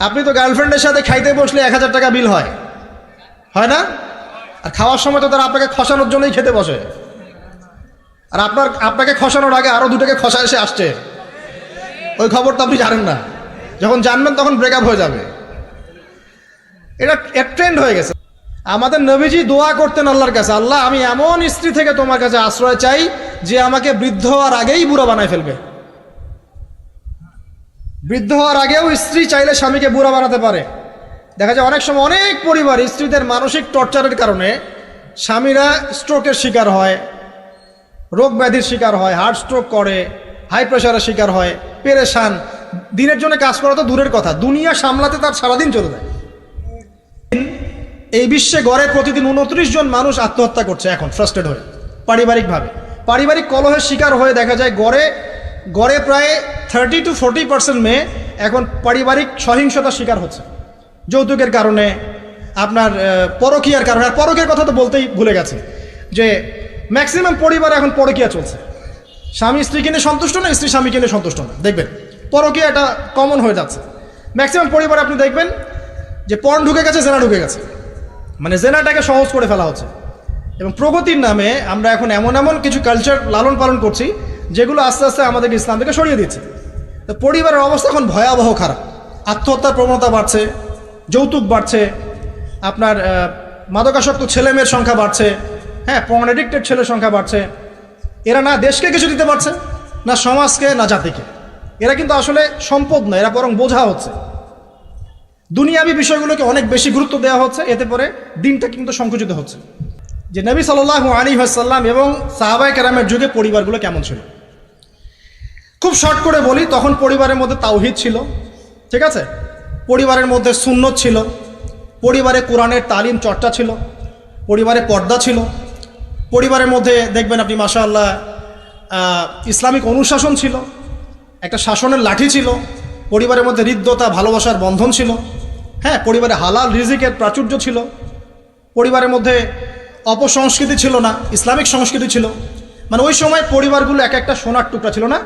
আপনি তো গার্লফ্রেন্ডের সাথে খাইতে বসলে এক হাজার টাকা বিল হয়। হয় না? আর খাওয়ার সময় তো তারা আপনাকে খসানোর জন্যই খেতে বসে। আর আপনার, আপনাকে খসানোর আগে আরও দুটাকে খসা এসে আসছে। ওই খবরটা আপনি জানেন না। যখন জানবেন তখন ব্রেকআপ হয়ে যাবে। এটা ট্রেন্ড হয়ে গেছে। আমাদের নবীজি দোয়া করতেন আল্লাহর কাছে, আল্লাহ, আমি এমন স্ত্রী থেকে তোমার কাছে আশ্রয় চাই যে আমাকে বৃদ্ধ হওয়ার আগেই বুড়ো বানায় ফেলবে। বৃদ্ধ হওয়ার আগেও স্ত্রী চাইলে স্বামীকে বুড়া বানাতে পারে। দেখা যায় অনেক সময় অনেক পরিবার স্ত্রীদের মানসিক টর্চারের কারণে স্বামীরা স্ট্রোকের শিকার হয়, রোগ ব্যাধির শিকার হয়, হার্ট স্ট্রোক করে, হাই প্রেশারের শিকার হয়, পেরেশান। দিনের জন্য কাজ করা তো দূরের কথা। দুনিয়া সামলাতে তার সারাদিন চলে যায়। এই বিশ্বে গড়ে প্রতিদিন উনত্রিশ জন মানুষ আত্মহত্যা করছে এখন ফ্রাস্টেড হয়ে। পারিবারিকভাবে। পারিবারিক কলহের শিকার হয়ে দেখা যায় গড়ে গড়ে প্রায় থার্টি টু ফোর্টি পার্সেন্ট মেয়ে এখন পারিবারিক সহিংসতার শিকার হচ্ছে। যৌতুকের কারণে, আপনার পরকীয়ার কারণে, আর পরকীয়ার কথা তো বলতেই ভুলে গেছে যে ম্যাক্সিমাম পরিবার এখন পরকীয়া চলছে। স্বামী স্ত্রী কিনে সন্তুষ্ট না, স্ত্রী স্বামী নিয়ে সন্তুষ্ট না? দেখবেন, পরকীয়া এটা কমন হয়ে যাচ্ছে। ম্যাক্সিমাম পরিবার আপনি দেখবেন যে পণ ঢুকে গেছে, জেনা ঢুকে গেছে। মানে জেনাটাকে সহজ করে ফেলা হচ্ছে। এবং প্রগতির নামে আমরা এখন এমন এমন কিছু কালচার লালন পালন করছি যেগুলো আস্তে আস্তে আমাদেরকে ইসলাম থেকে সরিয়ে দিচ্ছে তো পরিবারের অবস্থা এখন ভয়াবহ খারাপ। আত্মহত্যার প্রবণতা বাড়ছে, যৌতুক বাড়ছে, আপনার মাদকাসক্ত ছেলেমেয়ের সংখ্যা বাড়ছে হ্যাঁ পর্ন এডিক্টেড ছেলের সংখ্যা বাড়ছে। এরা না দেশকে কিছু দিতে পারছে, না সমাজকে, না জাতিকে। এরা কিন্তু আসলে সম্পদ নয়, এরা বরং বোঝা হচ্ছে। দুনিয়াবি বিষয়গুলোকে অনেক বেশি গুরুত্ব দেওয়া হচ্ছে, এতে পরে দিনটা কিন্তু সংকুচিত হচ্ছে। যে নবী সাল্লাহ আলী হাসাল্লাম এবং সাহাবাই কেরামের যুগে পরিবারগুলো কেমন ছিল? খুব শর্ট করে বলি, তখন পরিবারের মধ্যে তাওহিদ ছিল, ঠিক আছে? পরিবারের মধ্যে সুন্নত ছিল, পরিবারে কোরআনের তালিম চর্চা ছিল, পরিবারে পর্দা ছিল, পরিবারের মধ্যে দেখবেন আপনি মাসা আল্লাহ ইসলামিক অনুশাসন ছিল, একটা শাসনের লাঠি ছিল, পরিবারের মধ্যে হৃদ্যতা, ভালোবাসার বন্ধন ছিল হ্যাঁ পরিবারে হালাল রিজিকের প্রাচুর্য ছিল, পরিবারের মধ্যে অপসংস্কৃতি ছিল না, ইসলামিক সংস্কৃতি ছিল মানে ওই সময় পরিবারগুলো এক একটা সোনার টুকরা ছিল না?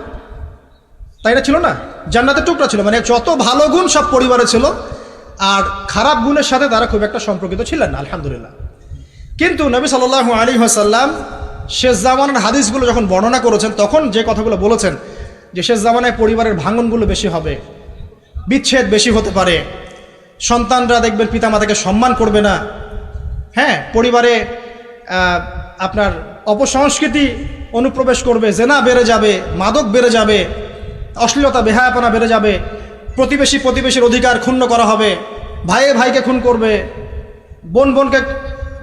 তাই না ছিল না? জান্নাতের টুকরা ছিল মানে যত ভালো গুণ সব পরিবারে ছিল, আর খারাপ গুণের সাথে তারা খুব একটা সম্পর্কিত ছিলেন না, আলহামদুলিল্লাহ। কিন্তু নবী সাল্লাহ আলী হাসাল্লাম শেষ জামানের হাদিসগুলো যখন বর্ণনা করেছেন, তখন যে কথাগুলো বলেছেন, যে শেষ জামানায় পরিবারের ভাঙনগুলো বেশি হবে, বিচ্ছেদ বেশি হতে পারে, সন্তানরা দেখবেন পিতামাতাকে সম্মান করবে না হ্যাঁ পরিবারে আপনার অপসংস্কৃতি অনুপ্রবেশ করবে, জেনা বেড়ে যাবে, মাদক বেড়ে যাবে অশ্লীলতা, বেহায়াপনা বেড়ে যাবে। প্রতিবেশী প্রতিবেশীর অধিকার ক্ষুণ্ণ করা হবে। ভাইয়ে ভাইকে খুন করবে। বোন বোনকে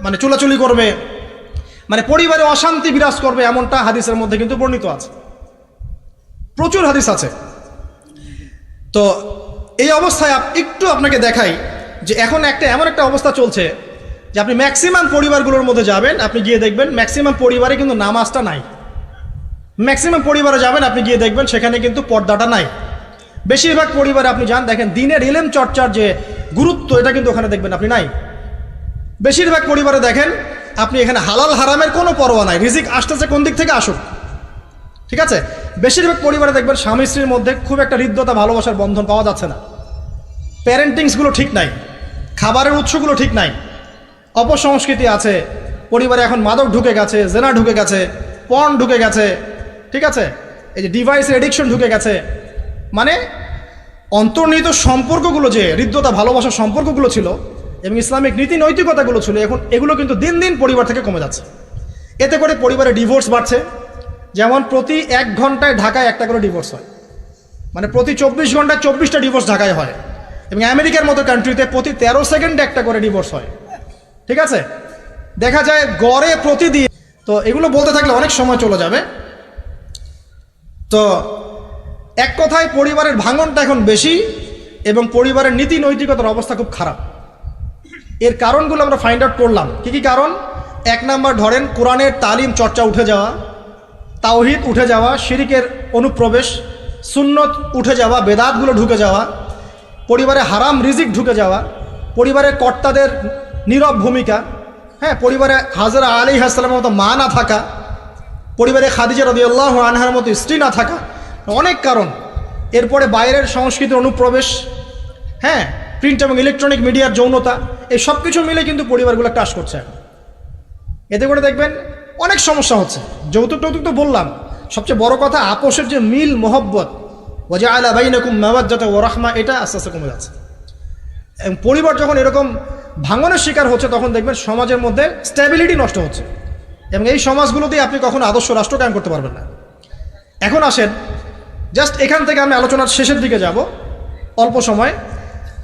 মানে চুলাচুলি করবে। মানে পরিবারে অশান্তি বিরাজ করবে এমনটা হাদিসের মধ্যে কিন্তু বর্ণিত আছে। প্রচুর হাদিস আছে। তো এই অবস্থায় একটু আপনাকে দেখাই যে এখন একটা, এমন একটা অবস্থা চলছে যে আপনি ম্যাক্সিমাম পরিবারগুলোর মধ্যে যাবেন, আপনি গিয়ে দেখবেন ম্যাক্সিমাম পরিবারে কিন্তু নামাজটা নাই। ম্যাক্সিমাম পরিবারে যাবেন, আপনি গিয়ে দেখবেন সেখানে কিন্তু পর্দাটা নাই। বেশিরভাগ পরিবারে আপনি যান, দেখেন দিনের ইলেম চর্চার যে গুরুত্ব, এটা কিন্তু ওখানে দেখবেন আপনি নাই। বেশিরভাগ পরিবারে দেখেন, আপনি এখানে হালাল হারামের কোনো পরোয়া নাই। রিজিক আসতেছে কোন দিক থেকে? আসুক। ঠিক আছে? বেশিরভাগ পরিবারে দেখবেন স্বামী স্ত্রীর মধ্যে খুব একটা হৃদ্যতা, ভালোবাসার বন্ধন পাওয়া যাচ্ছে না। প্যারেন্টিংসগুলো ঠিক নাই। খাবারের উৎসগুলো ঠিক নাই। অপসংস্কৃতি আছে। পরিবারে এখন মাদক ঢুকে গেছে, জেনা ঢুকে গেছে পণ ঢুকে গেছে। ঠিক আছে? এই যে ডিভাইসের এডিকশন ঢুকে গেছে। মানে অন্তর্নিহিত সম্পর্কগুলো যে হৃদ্যতা, ভালোবাসার সম্পর্কগুলো ছিল এবং ইসলামিক নীতি, নৈতিকতাগুলো ছিল, এখন এগুলো কিন্তু দিন দিন পরিবার থেকে কমে যাচ্ছে। এতে করে পরিবারে ডিভোর্স বাড়ছে। যেমন প্রতি এক ঘন্টায় ঢাকায় একটা করে ডিভোর্স হয়। মানে প্রতি চব্বিশ ঘন্টায় চব্বিশটা ডিভোর্স ঢাকায় হয়। এবং আমেরিকার মতো কান্ট্রিতে প্রতি তেরো সেকেন্ডে একটা করে ডিভোর্স হয়। ঠিক আছে? দেখা যায় গড়ে প্রতিদিন তো এগুলো বলতে থাকলে অনেক সময় চলে যাবে। তো এক কথায় পরিবারের ভাঙনটা এখন বেশি এবং পরিবারের নীতি নৈতিকতার অবস্থা খুব খারাপ। এর কারণগুলো আমরা ফাইন্ড আউট করলাম। কী কী কারণ? এক নাম্বার ধরেন, কোরআনের তালিম চর্চা উঠে যাওয়া, তাওহিদ উঠে যাওয়া, শিরিকের অনুপ্রবেশ, সুন্নত উঠে যাওয়া, বেদাতগুলো ঢুকে যাওয়া, পরিবারে হারাম রিজিক ঢুকে যাওয়া পরিবারের কর্তাদের নীরব ভূমিকা হ্যাঁ পরিবারে হাজরা আলী হাসলামের মতো মা না থাকা পরিবারে খাদিজা রদিয়াল্লাহ আনহার মতো স্ত্রী না থাকা অনেক কারণ। এরপরে বাইরের সংস্কৃতির অনুপ্রবেশ হ্যাঁ প্রিন্ট এবং ইলেকট্রনিক মিডিয়ার যৌনতা, এই সব কিছু মিলে কিন্তু পরিবারগুলো টাস করছে এখন। এতে করে দেখবেন অনেক সমস্যা হচ্ছে। যৌতুক টৌতুক তো বললাম। সবচেয়ে বড় কথা, আপোষের যে মিল, মোহব্বত ওজা আলা বাইনকুম মাওয়াজ্জাতা ও রাহমা, এটা আস্তে আস্তে কমে যাচ্ছে। এবং পরিবার যখন এরকম ভাঙনের শিকার হচ্ছে, তখন দেখবেন সমাজের মধ্যে স্ট্যাবিলিটি নষ্ট হচ্ছে। এবং এই সমাজগুলো দিয়ে আপনি কখনো আদর্শ রাষ্ট্র কায়েম করতে পারবেন না। এখন আসেন জাস্ট এখান থেকে আমি আলোচনার শেষের দিকে যাব, অল্প সময়,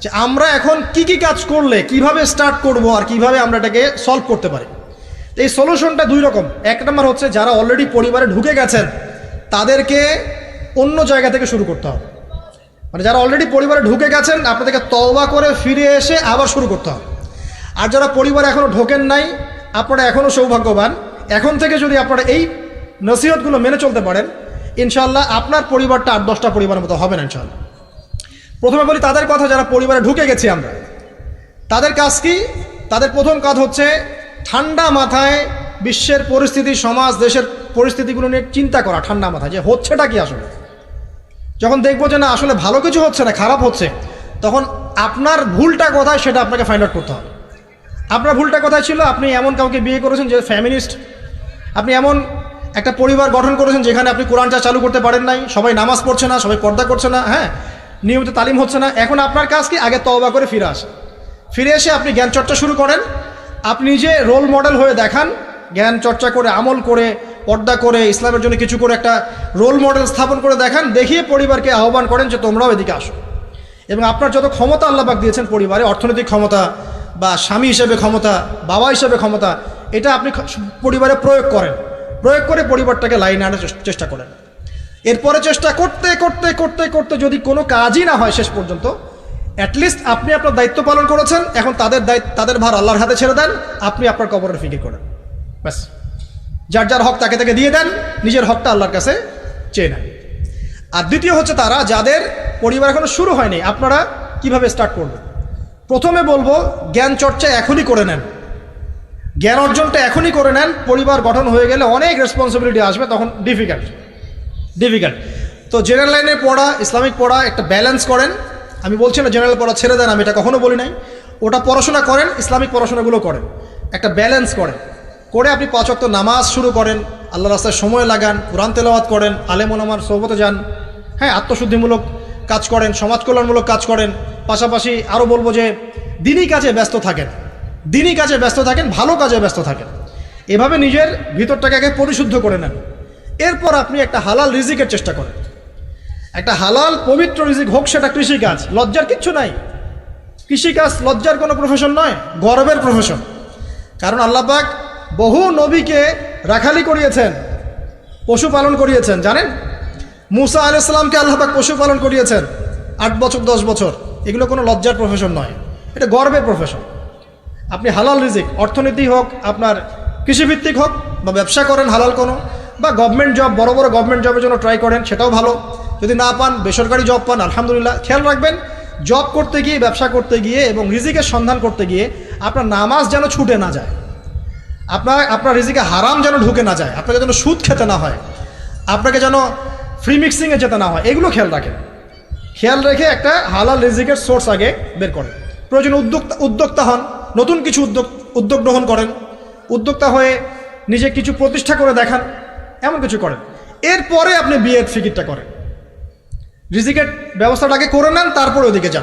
যে আমরা এখন কি কি কাজ করলে, কীভাবে স্টার্ট করব আর কীভাবে আমরা এটাকে সলভ করতে পারি। এই সলিউশনটা দুই রকম। এক নম্বর হচ্ছে, যারা অলরেডি পরিবারে ঢুকে গেছেন, তাদেরকে অন্য জায়গা থেকে শুরু করতে হবে। মানে যারা অলরেডি পরিবারে ঢুকে গেছেন, আপনাদেরকে তওবা করে ফিরে এসে আবার শুরু করতে হবে। আর যারা পরিবারে এখনও ঢোকেন নাই, আপনারা এখনও সৌভাগ্যবান এখন থেকে যদি আপনারা এই নসিহতগুলো মেনে চলতে পারেন ইনশাল্লাহ আপনার পরিবারটা আট দশটা পরিবারের মতো হবে না ইনশাল্লাহ প্রথমে বলি, তাদের কথা যারা পরিবারে ঢুকে গেছি আমরা, তাদের কাজ কি? তাদের প্রথম কাজ হচ্ছে ঠান্ডা মাথায় বিশ্বের পরিস্থিতি, সমাজ, দেশের পরিস্থিতিগুলো নিয়ে চিন্তা করা, ঠান্ডা মাথায়, যে হচ্ছেটা কি আসলে? যখন দেখব যে না, আসলে ভালো কিছু হচ্ছে না, খারাপ হচ্ছে, তখন আপনার ভুলটা কোথায় সেটা আপনাকে ফাইন্ড আউট করতে হবে। আপনার ভুলটা কোথায় ছিল? আপনি এমন কাউকে বিয়ে করেছেন যে ফ্যামিলিস্ট আপনি এমন একটা পরিবার গঠন করেছেন যেখানে আপনি কোরআন চা চালু করতে পারেন নাই, সবাই নামাজ পড়ছে না, সবাই পর্দা করছে না হ্যাঁ? নিয়মিত তালিম হচ্ছে না। এখন আপনার কাজ কি? আগে তওবা করে ফিরে আসে ফিরে এসে আপনি জ্ঞান চর্চা শুরু করেন। আপনি নিজে রোল মডেল হয়ে দেখান, জ্ঞান চর্চা করে, আমল করে, পর্দা করে, ইসলামের জন্য কিছু করে একটা রোল মডেল স্থাপন করে দেখান, দেখিয়ে পরিবারকে আহ্বান করেন যে তোমরাও এদিকে আসো। এবং আপনার যত ক্ষমতা আল্লাপাক দিয়েছেন পরিবারে, অর্থনৈতিক ক্ষমতা বা স্বামী হিসেবে ক্ষমতা, বাবা হিসেবে ক্ষমতা এটা আপনি পরিবারে প্রয়োগ করেন। প্রয়োগ করে পরিবারটাকে লাইনে আনার চেষ্টা করেন। এরপরে চেষ্টা করতে করতে করতে করতে যদি কোনো কাজই না হয় শেষ পর্যন্ত অ্যাটলিস্ট আপনি আপনার দায়িত্ব পালন করেছেন, এখন তাদের দায়িত্ব তাদের ভার আল্লাহর হাতে ছেড়ে দেন, আপনি আপনার কবরের ফিকির করেন। ব্যাস। যার যার হক তাকে তাকে দিয়ে দেন, নিজের হকটা আল্লাহর কাছে চেয়ে নেন। আর দ্বিতীয় হচ্ছে তারা, যাদের পরিবার এখনও শুরু হয়নি, আপনারা কীভাবে স্টার্ট করবেন? প্রথমে বলব, জ্ঞান চর্চা এখনই করে নেন। জ্ঞান অর্জনটা এখনই করে নেন, পরিবার গঠন হয়ে গেলে অনেক রেসপন্সিবিলিটি আসবে, তখন ডিফিকাল্ট ডিফিকাল্ট তো জেনারেল লাইনে পড়া, ইসলামিক পড়া, একটা ব্যালেন্স করেন। আমি বলছি না জেনারেল পড়া ছেড়ে দেন, আমি এটা কখনো বলি নাই। ওটা পড়াশোনা করেন, ইসলামিক পড়াশোনাগুলো করেন। একটা ব্যালেন্স করেন। করে আপনি পাঁচক্ত নামাজ শুরু করেন আল্লাহ রাস্তায় সময় লাগান, কোরআন তেলাওয়াত করেন আলেমন আমার সৌবতে যান হ্যাঁ আত্মশুদ্ধিমূলক কাজ করেন, সমাজ কল্যাণমূলক কাজ করেন, পাশাপাশি আরও বলব যে দিনই কাজে ব্যস্ত থাকেন। দিনই কাজে ব্যস্ত থাকেন, ভালো কাজে ব্যস্ত থাকেন। এভাবে নিজের ভিতরটাকে আগে পরিশুদ্ধ করে নেন। এরপর আপনি একটা হালাল রিজিকের চেষ্টা করেন। একটা হালাল, পবিত্র রিজিক হোক, সেটা কৃষিকাজ। লজ্জার কিচ্ছু নাই। কৃষিকাজ লজ্জার কোনো প্রফেশন নয়, গর্বের প্রফেশন কারণ আল্লাপাক বহু নবীকে রাখালি করিয়েছেন, পশুপালন করিয়েছেন, জানেন? মুসা আলাইসাল্লামকে আল্লাপাক পশুপালন করিয়েছেন, আট বছর, দশ বছর। এগুলো কোনো লজ্জার প্রফেশন নয়। এটা গর্বের প্রফেশন আপনি হালাল রিজিক, অর্থনীতি হোক, আপনার কৃষিভিত্তিক হোক, বা ব্যবসা করেন হালাল কোনো, বা গভর্নমেন্ট জব বড় বড় গভর্নমেন্ট জবের জন্য ট্রাই করেন, সেটাও ভালো। যদি না পান, বেসরকারি জব পান, আলহামদুলিল্লাহ, খেয়াল রাখবেন জব করতে গিয়ে, ব্যবসা করতে গিয়ে, এবং রিজিকের সন্ধান করতে গিয়ে, আপনার নামাজ যেন ছুটে না যায়। আপনার আপনার রিজিকে হারাম যেন ঢুকে না যায়, আপনাকে যেন সুদ খেতে না হয়, আপনাকে যেন ফ্রি মিক্সিংয়ে যেতে না হয়, এগুলো খেয়াল রাখেন। খেয়াল রেখে একটা হালাল রিজিকের সোর্স আগে বের করেন। প্রয়োজন উদ্যোক্তা উদ্যোক্তা হন। নতুন কিছু উদ্যোগ উদ্যোগ গ্রহণ করেন। উদ্যোক্তা হয়ে নিজে কিছু প্রতিষ্ঠা করে দেখান, এমন কিছু করেন। এরপরে আপনি বিয়ের ফিকিরটা করেন। রিজিকের ব্যবস্থাটাকে করে নেন, তারপরে ওদিকে যান।